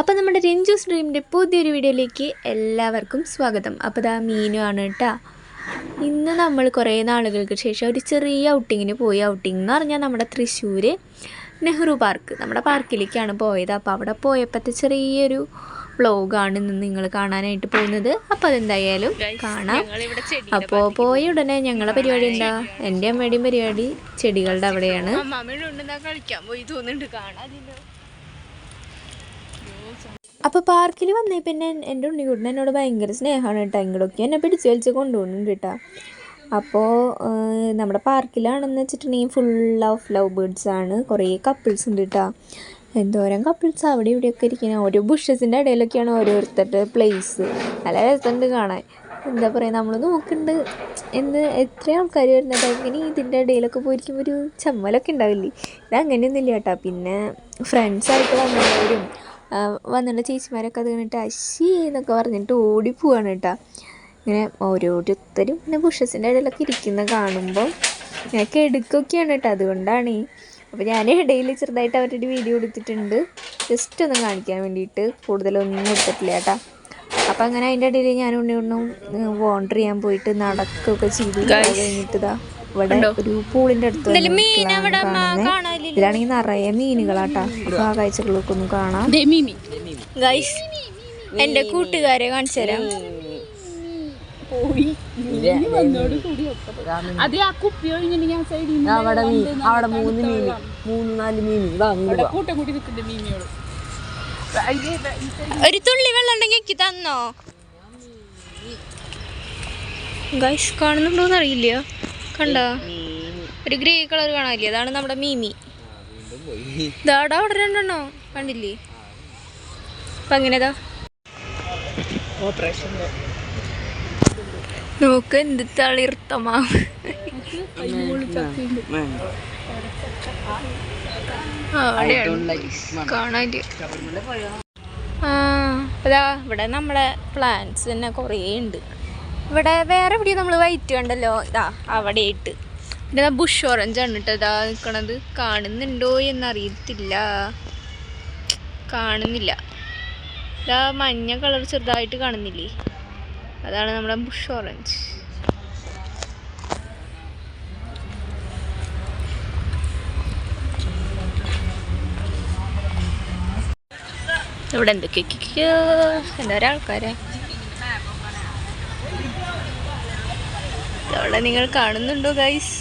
അപ്പോൾ നമ്മുടെ രഞ്ജു സ്ട്രീമിന്റെ പുതിയൊരു വീഡിയോയിലേക്ക് എല്ലാവർക്കും സ്വാഗതം. അപ്പോൾ ഇതാ മീനു ആണ് കേട്ടോ ഇന്ന് നമ്മൾ കുറേ നാളുകൾക്ക് ശേഷം ഒരു ചെറിയ ഔട്ടിങ്ങിന് പോയി. ഔട്ടിംഗ് എന്ന് പറഞ്ഞാൽ നമ്മുടെ തൃശ്ശൂർ നെഹ്റു പാർക്ക് നമ്മുടെ പാർക്കിലേക്കാണ് പോയത്. അപ്പോൾ അവിടെ പോയപ്പോഴത്തെ ചെറിയൊരു വ്ളോഗാണ് ഇന്ന് നിങ്ങൾ കാണാനായിട്ട് പോകുന്നത്. അപ്പോൾ അതെന്തായാലും കാണാം. അപ്പോൾ പോയ ഉടനെ ഞങ്ങളെ പരിപാടി എന്താ? എന്റെ അമ്മയുടെയും പരിപാടി ചെടികളുടെ അവിടെയാണ്. കളിക്കാൻ പോയി തോന്നുന്നുണ്ട്. കാണാൻ അപ്പോൾ പാർക്കിൽ വന്നേ പിന്നെ എന്റെ ഉണ്ണിക്കുട്ടൻ എന്നോട് ഭയങ്കര സ്നേഹമാണ് കേട്ടോ. ഇങ്ങോട്ടൊക്കെ എന്നെ പിടിച്ച് വലിച്ച് കൊണ്ടുപോകുന്നുണ്ട് കേട്ടോ. അപ്പോൾ നമ്മുടെ പാർക്കിലാണെന്ന് വെച്ചിട്ടുണ്ടെങ്കിൽ ഫുൾ ഓഫ് ലവ് ബേർഡ്സ് ആണ്. കുറേ കപ്പിൾസ് ഉണ്ട് കേട്ടോ. എന്തോരം കപ്പിൾസ് അവിടെ ഇവിടെയൊക്കെ ഇരിക്കുന്നത് ഓരോ ബുഷസിന്റെ ഇടയിലൊക്കെയാണ് ഓരോരുത്തരുടെ പ്ലേസ് നല്ല രസമുണ്ട് കാണാൻ. എന്താ പറയുക നമ്മൾ നോക്കുന്നുണ്ട് എന്ന് എത്ര ആൾക്കാർ വരുന്നത് അങ്ങനെ ഇതിന്റെ ഇടയിലൊക്കെ പോയിരിക്കുമ്പോൾ ഒരു ചമ്മലൊക്കെ ഉണ്ടാവില്ലേ? ഇത് അങ്ങനെയൊന്നുമില്ല കേട്ടോ. പിന്നെ ഫ്രണ്ട്സായിട്ട് വന്നവരും വന്നിട്ടുള്ള ചേച്ചിമാരൊക്കെ അത് കണ്ടിട്ട് അശി എന്നൊക്കെ പറഞ്ഞിട്ട് ഓടിപ്പോവാണ് കേട്ടോ. ഇങ്ങനെ ഓരോരുത്തരും പിന്നെ ബുഷസിന്റെ ഇടയിലൊക്കെ ഇരിക്കുന്ന കാണുമ്പോൾ ഞാൻ എടുക്കൊക്കെയാണ് കേട്ടോ അതുകൊണ്ടാണ്. അപ്പോൾ ഞാൻ ഇടയിൽ ചെറുതായിട്ട് അവരുടെ വീഡിയോ എടുത്തിട്ടുണ്ട്. ജസ്റ്റ് ഒന്ന് കാണിക്കാൻ വേണ്ടിയിട്ട് കൂടുതലൊന്നും എടുത്തിട്ടില്ല കേട്ടോ. അപ്പം അങ്ങനെ അതിന്റെ ഇടയിൽ ഞാൻ ഉണ്ണി ഉണ്ണും വോണ്ടർ ചെയ്യാൻ പോയിട്ട് നടക്കുകയൊക്കെ ചെയ്തു. കഴിഞ്ഞിട്ടതാ കഴിഞ്ഞിട്ട് ഇതാ. ഇവിടെ ഒരു പൂളിന്റെ അടുത്ത് ഇതിലാണെങ്കിൽ നിറയെ മീനുകളാട്ടാ. ആ കാഴ്ചകളൊക്കെ ഒന്ന് കാണാം എന്റെ എന്റെ കൂട്ടുകാരെ കാണിച്ചു തരാം അവിടെ അവിടെ മൂന്ന് മീൻ മൂന്ന് നാല് മീൻ ഒരു തുള്ളി വെള്ളം ഉണ്ടെങ്കിൽ എനിക്ക് തന്നോ? ഗൈസ് കാണുന്നുണ്ടോന്ന് അറിയില്ല കണ്ടോ ഒരു ഗ്രേ കളർ കാണാനില്ലേ? അതാണ് നമ്മുടെ മീമി. ഇതാടാ അവിടെ രണ്ടെണ്ണോ? കണ്ടില്ലേ? അപ്പൊ അങ്ങനെതാ നോക്ക് എന്ത് തളിർത്തമാ കാണാനില്ല? ആ അതാ ഇവിടെ നമ്മളെ പ്ലാന്റ്സ് തന്നെ കുറേ ഉണ്ട് ഇവിടെ വേറെ എവിടെയും നമ്മൾ വൈറ്റ് കണ്ടല്ലോ. ഇതാ അവിടെ ഇട്ട് പിന്നെ ഇതാ ബുഷ് ഓറഞ്ച് ആണ് കേട്ടോ ഇതാ നിൽക്കണത് കാണുന്നുണ്ടോ എന്നറിയത്തില്ല. കാണുന്നില്ല. ഇതാ മഞ്ഞ കളർ ചെറുതായിട്ട് കാണുന്നില്ലേ? അതാണ് നമ്മുടെ ബുഷ് ഓറഞ്ച് ഇവിടെ എന്തൊക്കെയൊക്കെയോ എന്താ ആൾക്കാരാ അവിടെ നിങ്ങൾ കാണുന്നുണ്ടോ ഗൈസ്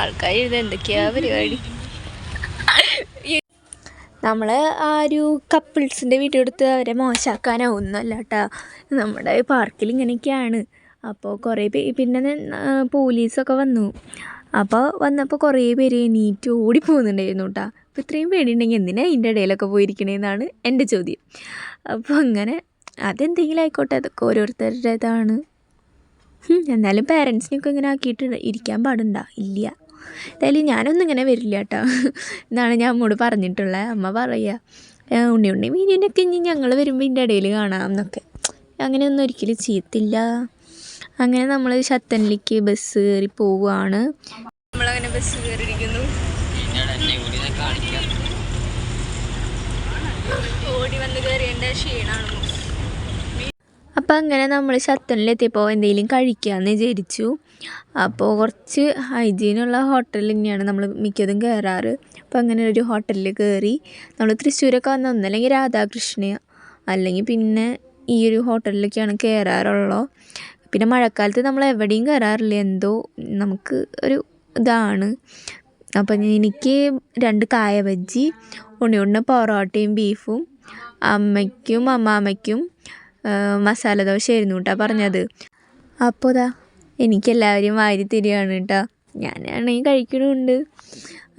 ആൾക്കാർ ഇത് എന്തൊക്കെയാ പരിപാടി? നമ്മൾ ആ ഒരു കപ്പിൾസിന്റെ വീഡിയോ എടുത്ത് അവരെ മോശമാക്കാനാവുന്നല്ല കേട്ടോ നമ്മുടെ പാർക്കിൽ ഇങ്ങനെയൊക്കെയാണ്. അപ്പോൾ കുറേ പേ പിന്നെ പോലീസൊക്കെ വന്നു. അപ്പോൾ വന്നപ്പോൾ കുറേ പേര് എണീറ്റ് ഓടി പോകുന്നുണ്ടായിരുന്നു കേട്ടോ അപ്പോൾ ഇത്രയും പേടിയുണ്ടെങ്കിൽ എന്തിനാണ് അതിന്റെ ഇടയിലൊക്കെ പോയിരിക്കണേന്നാണ് എന്റെ ചോദ്യം. അപ്പോൾ അങ്ങനെ അതെന്തെങ്കിലും ആയിക്കോട്ടെ അതൊക്കെ ഓരോരുത്തരുടെ ഇതാണ് ഹും, എന്നാലും പാരൻസിനൊക്കെ ഇങ്ങനെ ആക്കിയിട്ട് ഇരിക്കാൻ പാടുണ്ടോ? ഇല്ല. എന്തായാലും ഞാനൊന്നും ഇങ്ങനെ വരില്ല കേട്ടോ എന്നാണ് ഞാൻ അമ്മോട് പറഞ്ഞിട്ടുള്ളത് അമ്മ പറയുക ഉണ്ണി ഉണ്ണി മീനിനൊക്കെ ഇനി ഞങ്ങൾ വരുമ്പോൾ ഇതിന്റെ ഇടയിൽ കാണാം എന്നൊക്കെ അങ്ങനെയൊന്നും ഒരിക്കലും ചെയ്യത്തില്ല. അങ്ങനെ നമ്മൾ ശത്തനിലേക്ക് ബസ് കയറി പോവുകയാണ് നമ്മളങ്ങനെ ബസ് കയറിയിരിക്കുന്നു. ഓടി വന്ന് കയറിയേണ്ട ക്ഷീണമാണ് അപ്പോൾ അങ്ങനെ നമ്മൾ ശത്തനിലെത്തിയപ്പോൾ എന്തെങ്കിലും കഴിക്കാമെന്ന് വിചാരിച്ചു. അപ്പോൾ കുറച്ച് ഹൈജീനുള്ള ഹോട്ടൽ തന്നെയാണ് നമ്മൾ മിക്കതും കയറാറ് അപ്പോൾ അങ്ങനെ ഒരു ഹോട്ടലിൽ കയറി നമ്മൾ തൃശ്ശൂരൊക്കെ വന്ന ഒന്നല്ലെങ്കിൽ രാധാകൃഷ്ണ അല്ലെങ്കിൽ പിന്നെ ഈ ഒരു ഹോട്ടലിലൊക്കെയാണ് കയറാറുള്ളൂ പിന്നെ മഴക്കാലത്ത് നമ്മൾ എവിടെയും കയറാറില്ല എന്തോ നമുക്ക് ഒരു ഇതാണ്. അപ്പം എനിക്ക് രണ്ട് കായ ബജ്ജി ഉണ്ണിയുണ്ണ പൊറോട്ടയും ബീഫും അമ്മയ്ക്കും അമ്മാമ്മയ്ക്കും മസാല ദോശയായിരുന്നു കേട്ടോ പറഞ്ഞത്. അപ്പോൾ ഇതാ എനിക്കെല്ലാവരും വാരി തരികയാണ് കേട്ടോ. ഞാനാണെങ്കിൽ കഴിക്കണമുണ്ട്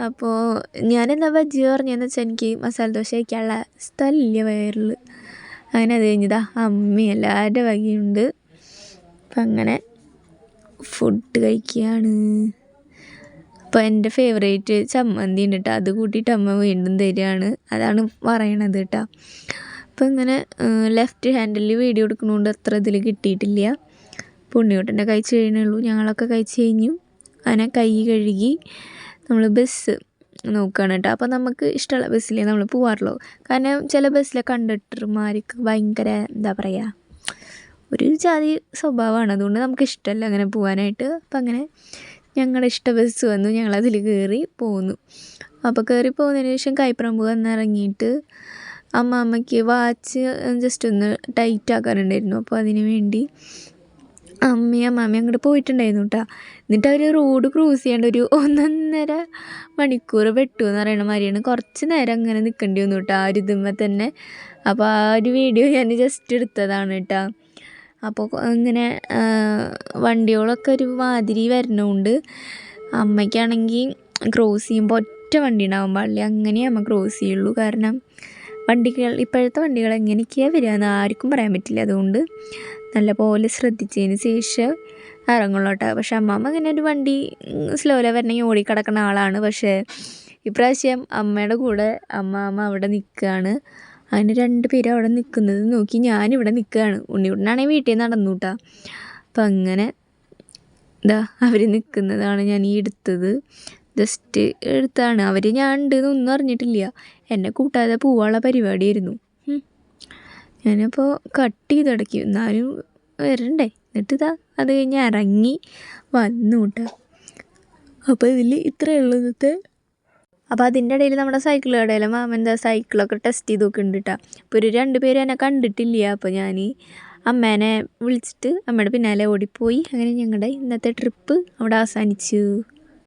അപ്പോൾ ഞാനെന്താ ബജ്ജി പറഞ്ഞതെന്ന് വെച്ചാൽ എനിക്ക് മസാല ദോശ കഴിക്കാനുള്ള സ്ഥലമില്ല വയറിൽ അങ്ങനെ അത് കഴിഞ്ഞതാ അമ്മ എല്ലാവരുടെ വകയുണ്ട്. അപ്പം അങ്ങനെ ഫുഡ് കഴിക്കുകയാണ്. അപ്പോൾ എന്റെ ഫേവറേറ്റ് ചമ്മന്തി ഉണ്ട് കേട്ടോ. അത് കൂട്ടിയിട്ട് അമ്മ വീണ്ടും തരികയാണ്. അതാണ് പറയണത് കേട്ടോ. അപ്പോൾ ഇങ്ങനെ ലെഫ്റ്റ് ഹാൻഡിൽ വീഡിയോ എടുക്കണോണ്ട് അത്ര ഇതിൽ കിട്ടിയിട്ടില്ല. പുണ്ണിയോട്ടന്റെ കഴിച്ച് കഴിഞ്ഞുള്ളൂ ഞങ്ങളൊക്കെ കഴിച്ച് കഴിഞ്ഞു. അങ്ങനെ കൈ കഴുകി നമ്മൾ ബസ് നോക്കുകയാണ് കേട്ടോ. അപ്പോൾ നമുക്ക് ഇഷ്ടമുള്ള ബസ്സിലേ നമ്മൾ പോവാറുള്ളൂ. കാരണം ചില ബസ്സിലെ കണ്ടക്ടർമാർക്ക് ഭയങ്കര എന്താ പറയുക ഒരു ജാതി സ്വഭാവമാണ്. അതുകൊണ്ട് നമുക്ക് ഇഷ്ടമല്ല അങ്ങനെ പോകാനായിട്ട് അപ്പം അങ്ങനെ ഞങ്ങളുടെ ഇഷ്ട ബസ് വന്നു. ഞങ്ങളതിൽ കയറി പോന്നു. അപ്പോൾ കയറി പോകുന്നതിന് ശേഷം കൈപ്പറമ്പ് വന്നിറങ്ങിയിട്ട് അമ്മ അമ്മയ്ക്ക് വാച്ച് ജസ്റ്റ് ഒന്ന് ടൈറ്റ് ആക്കാനുണ്ടായിരുന്നു. അപ്പോൾ അതിന് വേണ്ടി അമ്മയും അമ്മാമ്മയും അങ്ങോട്ട് പോയിട്ടുണ്ടായിരുന്നു കേട്ടോ എന്നിട്ട് അവർ റോഡ് ക്രൂസ് ചെയ്യേണ്ട ഒരു ഒന്നൊന്നര മണിക്കൂർ വെട്ടു എന്ന് പറയുന്ന മാതിരിയാണ്. കുറച്ച് നേരം അങ്ങനെ നിൽക്കേണ്ടി വന്നു കേട്ടോ ആ ഒരു ഇതുമ്മ തന്നെ. അപ്പോൾ ആ ഒരു വീഡിയോ ഞാൻ ജസ്റ്റ് എടുത്തതാണ് കേട്ടോ അപ്പോൾ ഇങ്ങനെ വണ്ടികളൊക്കെ ഒരു മാതിരി വരണമുണ്ട് അമ്മയ്ക്കാണെങ്കിൽ ക്രോസ് ചെയ്യുമ്പോൾ ഒറ്റ വണ്ടി ഉണ്ടാവാൻ പാടില്ല അങ്ങനെ അമ്മ ക്രോസ് ചെയ്യുള്ളൂ. കാരണം വണ്ടികൾ ഇപ്പോഴത്തെ വണ്ടികൾ എങ്ങനെയൊക്കെയാണ് വരിക എന്ന് ആർക്കും പറയാൻ പറ്റില്ല. അതുകൊണ്ട് നല്ലപോലെ ശ്രദ്ധിച്ചതിന് ശേഷം ഇറങ്ങുള്ളൂ പക്ഷെ അമ്മാമ്മ ഇങ്ങനെ ഒരു വണ്ടി സ്ലോയിലാണ് വരണമെങ്കിൽ ഓടിക്കിടക്കുന്ന ആളാണ്. പക്ഷേ ഇപ്രാവശ്യം അമ്മയുടെ കൂടെ അമ്മാമ്മ അവിടെ നിൽക്കുകയാണ്. അങ്ങനെ രണ്ട് പേരും അവിടെ നിൽക്കുന്നത് നോക്കി ഞാനിവിടെ നിൽക്കുകയാണ്. ഉണ്ണിക്കുട്ടനാണെങ്കിൽ വീട്ടിൽ നിന്ന് നടന്നു കേട്ടോ അപ്പം അങ്ങനെ ഇതാ അവർ നിൽക്കുന്നതാണ് ഞാൻ ഈ എടുത്തത്. ജസ്റ്റ് എടുത്താണ്. അവർ ഞാൻ ഉണ്ടെന്ന് ഒന്നും അറിഞ്ഞിട്ടില്ല. എന്നെ കൂട്ടാതെ പോവാനുള്ള പരിപാടിയായിരുന്നു. ഞാനിപ്പോൾ കട്ട് ചെയ്തടക്കി എന്നാലും വരണ്ടേ. എന്നിട്ട് ഇതാ അത് കഴിഞ്ഞ് ഇറങ്ങി വന്നു കേട്ടോ അപ്പോൾ ഇതിൽ ഇത്രയേ ഉള്ളൂ ഇന്നത്തെ. അപ്പോൾ അതിന്റെ ഇടയിൽ നമ്മുടെ സൈക്കിൾ കടയിൽ മാമൻ എന്താ സൈക്കിളൊക്കെ ടെസ്റ്റ് ചെയ്ത് നോക്കുന്നുണ്ട് കേട്ടോ അപ്പോൾ ഒരു രണ്ട് പേര് എന്നെ കണ്ടിട്ടില്ല. അപ്പോൾ ഞാൻ അമ്മേനെ വിളിച്ചിട്ട് അമ്മയുടെ പിന്നാലെ ഓടിപ്പോയി. അങ്ങനെ ഞങ്ങളുടെ ഇന്നത്തെ ട്രിപ്പ് അവിടെ അവസാനിച്ചു.